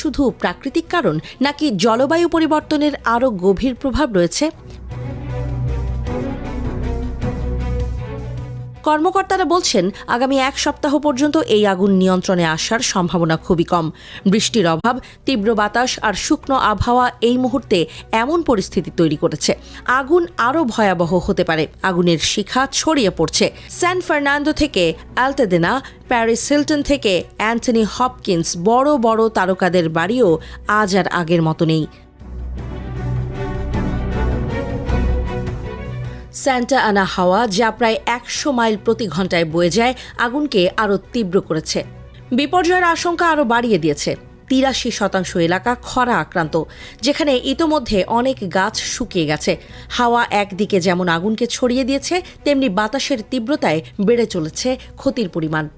শুধু প্রাকৃতিক কারণ নাকি জলবায়ু পরিবর্তনের আরও গভীর প্রভাব রয়েছে? কর্মকর্তারা বলছেন, আগামী এক সপ্তাহ পর্যন্ত এই আগুন নিয়ন্ত্রণে আসার সম্ভাবনা খুবই কম। বৃষ্টির অভাব, তীব্র বাতাস আর শুকনো আবহাওয়া এই মুহূর্তে এমন পরিস্থিতি তৈরি করেছে। আগুন আরও ভয়াবহ হতে পারে। আগুনের শিখা ছড়িয়ে পড়ছে। স্যান ফার্নান্দো থেকে অ্যালতেদেনা প্যারিস হিলটন থেকে অ্যান্টনি হপকিন্স বড় বড় তারকাদের বাড়িও আজ আর আগের মতো নেই। স্যান্টা আনা হাওয়া, যা প্রায় একশো মাইল প্রতি ঘন্টায় বয়ে যায়, আগুনকে আরও তীব্র করেছে। বিপর্যয়ের আশঙ্কা আরও বাড়িয়ে দিয়েছে। তিরাশি শতাংশ এলাকা খরা আক্রান্ত, যেখানে ইতোমধ্যে অনেক গাছ শুকিয়ে গেছে। হাওয়া একদিকে যেমন আগুনকে ছড়িয়ে দিয়েছে, তেমনি বাতাসের তীব্রতায় বেড়ে চলেছে ক্ষতির পরিমাণ।